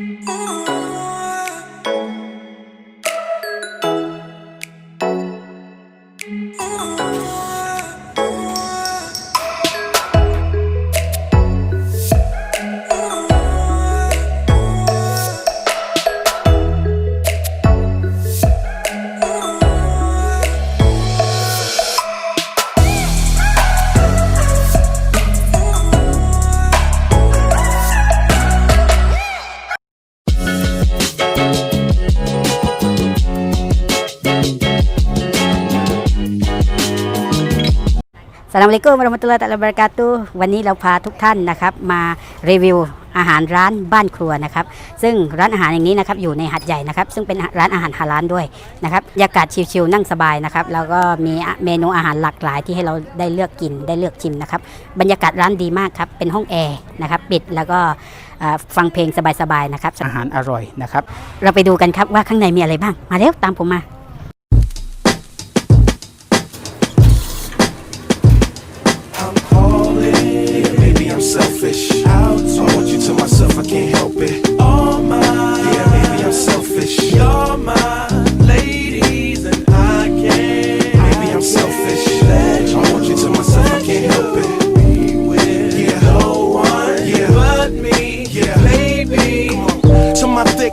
Ooh. สลามอะลัยกุมวะเราะมะตุลลอฮ์ตะอาลาบะเราะกาตุฮ์วันนี้เราพาทุกท่านนะครับมารีวิวอาหารร้านบ้านครัวนะครับ ซึ่งร้านอาหารอย่างนี้นะครับอยู่ในหัดใหญ่นะครับ ซึ่งเป็นร้านอาหารฮาลาลด้วยนะครับบรรยากาศชิลๆนั่งสบายนะครับ แล้วก็มีเมนูอาหารหลากหลายที่ให้เราได้เลือกกินได้เลือกชิมนะครับ บรรยากาศร้านดีมากครับ เป็นห้องแอร์นะครับ ปิดแล้วก็เอ่อฟังเพลงสบายๆนะครับ อาหารอร่อยนะครับ เราไปดูกันครับว่าข้างในมีอะไรบ้าง มาเร็วตามผมมา I'm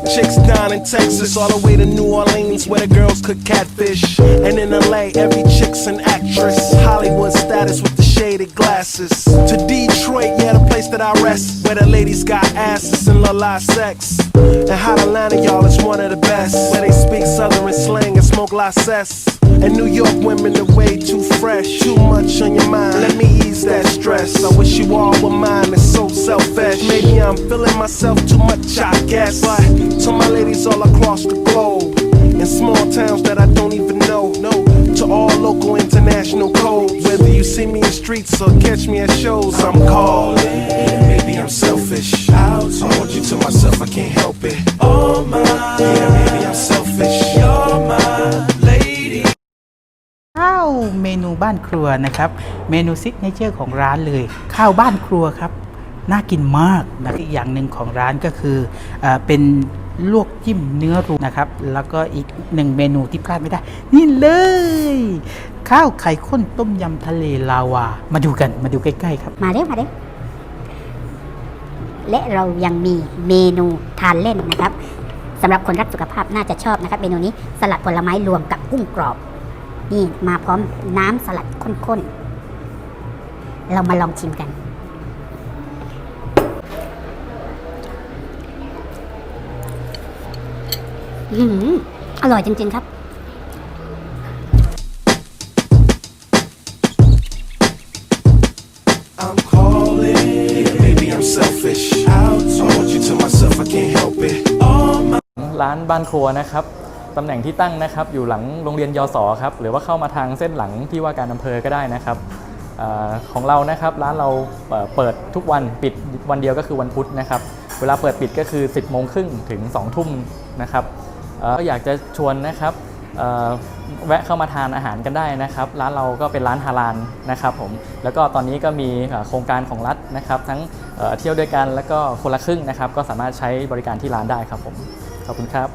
chicks down in Texas, all the way to New Orleans, where the girls cook catfish. And in LA, every chick's an actress. Hollywood status with the shaded glasses. To Detroit, yeah, the place that I rest, where the ladies got asses and live sex. And Hot Atlanta, y'all, is one of the best, where they speak Southern slang and smoke la cess. And New York women are way too fresh, too much on your mind. Let me ease that stress. I wish you all were mine. So selfish. Maybe I'm feeling myself too much, I guess. But to my ladies all across the globe, in small towns that I don't even know, no. To all local international codes, whether you see me in streets or catch me at shows, I'm calling. Maybe I'm selfish. Out. I want you to myself, I can't help it. Oh my. Yeah, maybe I'm selfish. You're my lady. ข้าวเมนูบ้านครัวนะครับ เมนูซิกเนเจอร์ของร้านเลย ข้าวบ้านครัวครับ น่ากินมากนะอีกอย่างหนึ่งของร้านก็คืออเป็นลวกจิ้มเนื้อรูนะครับ แล้วก็อีกหนึ่งเมนูที่พลาดไม่ได้ นี่เลย ข้าวไข่ข้นต้มยำทะเลลาวา มาดูกันมาดูใกล้ๆครับ มาเร็วมาเร็วและเรายังมีเมนูทานเล่นนะครับสำหรับคนรักสุขภาพน่าจะชอบนะครับ เมนูนี้สลัดผลไม้รวมกับกุ้งกรอบ นี่มาพร้อมน้ำสลัดข้นๆเรามาลองชิมกัน อือหืออร่อยจริง ๆ ครับ I'm calling. Yeah, maybe I'm selfish. Out. I want you to myself, I can't help it. All my. ร้านบ้านครัวนะครับ ตำแหน่งที่ตั้งนะครับ อยู่หลังโรงเรียนยศครับ หรือว่าเข้ามาทางเส้นหลังที่ว่าการอำเภอก็ได้นะครับอาของเรานะครับร้านเราเอ่อเปิดทุกวันปิดวันเดียวก็คือวันพุธนะครับ เวลาเปิดปิดก็คือ 10โมงครึ่งถึง2ทุ่มนะครับเอ่อ ก็อยากจะชวนนะครับเอ่อแวะเข้ามาทานอาหารกันได้นะครับ ร้านเราก็เป็นร้านฮาลาลนะครับผมแล้วก็ตอนนี้ก็มีเอ่อโครงการของรัฐนะครับ ทั้งเอ่อเที่ยวด้วยกันแล้วก็คนละครึ่งนะครับ ก็สามารถใช้บริการที่ร้านได้ครับผมขอบคุณครับ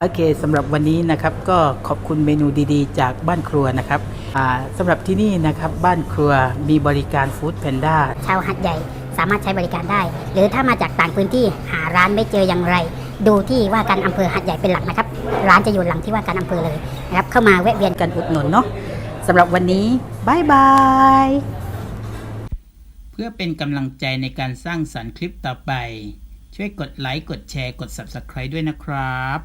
โอเคสำหรับวันนี้นะครับก็ขอบคุณเมนูดีๆ จากบ้านครัวนะครับอ่าสำหรับที่นี่นะครับบ้านครัวมีบริการฟู้ดแพนด้าชาวหัดใหญ่ สามารถใช้บริการได้ หรือถ้ามาจากต่างพื้นที่หาร้านไม่เจออย่างไร ดูที่ว่าการอำเภอหัดใหญ่เป็นหลักนะครับ ร้านจะอยู่หลังที่ว่าการอำเภอเลยนะครับเข้ามาแวะเวียนกันอุดหนุนเนาะสำหรับวันนี้บายบายเพื่อเป็นกำลังใจในการสร้างสรรค์คลิปต่อไป ช่วยกดไลค์ กดแชร์ กด Subscribe ด้วยนะครับ